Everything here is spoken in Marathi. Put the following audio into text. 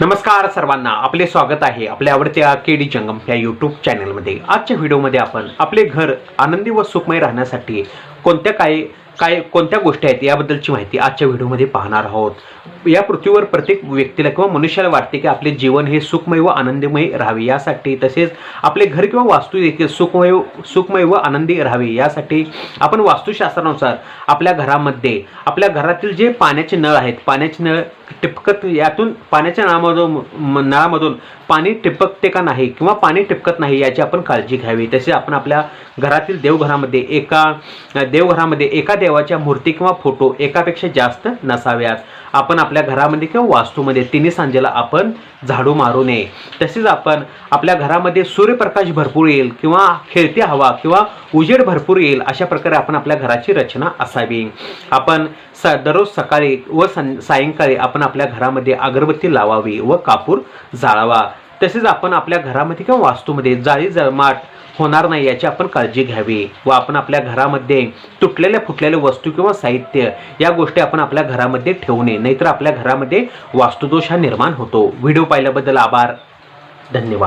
नमस्कार सर्वांना आपले स्वागत आहे आपल्या आवडत्या के डी जंगम या यूट्यूब चॅनलमध्ये आजच्या व्हिडिओमध्ये आपण आपले घर आनंदी व सुखमय राहण्यासाठी कोणत्या काही काय कोणत्या गोष्टी आहेत याबद्दलची माहिती आजच्या व्हिडिओमध्ये पाहणार आहोत. या पृथ्वीवर प्रत्येक व्यक्तीला किंवा मनुष्याला वाटते की आपले जीवन हे सुखमय व आनंदमय राहावे. यासाठी तसेच आपले घर किंवा वास्तू देखील सुखमय सुखमय व आनंदी राहावे. यासाठी आपण वास्तुशास्त्रानुसार आपल्या घरामध्ये आपल्या घरातील जे पाण्याचे नळ आहेत पाण्याचे नळ टिपकत यातून पाण्याच्या नळामधून नळामधून पाणी टिपकते का नाही किंवा पाणी टिपकत नाही याची आपण काळजी घ्यावी. तसेच आपण आपल्या घरातील देवघरामध्ये एका देवघरामध्ये एका देवाच्या मूर्ती किंवा फोटो एकापेक्षा जास्त नसाव्यात. आपण आपल्या घरामध्ये किंवा वास्तूमध्ये तिन्ही सांजेला आपण झाडू मारू नये. तसेच आपण आपल्या घरामध्ये सूर्यप्रकाश भरपूर येईल किंवा खेळती हवा किंवा उजेड भरपूर येईल अशा प्रकारे आपण आपल्या घराची रचना असावी. आपण स दररोज सकाळी व सं सायंकाळी आपण आपल्या घरामध्ये अगरबत्ती लावावी व कापूर जाळावा. तसेच आपण आपल्या घरामध्ये किंवा वास्तूमध्ये जाळी जळमाट होणार नाही याची आपण काळजी घ्यावी व आपण आपल्या घरामध्ये तुटलेल्या फुटलेल्या वस्तू किंवा साहित्य या गोष्टी आपण आपल्या घरामध्ये ठेवू नये. नाहीतर आपल्या घरामध्ये वास्तुदोष हा निर्माण होतो. व्हिडिओ पाहिल्याबद्दल आभार. धन्यवाद.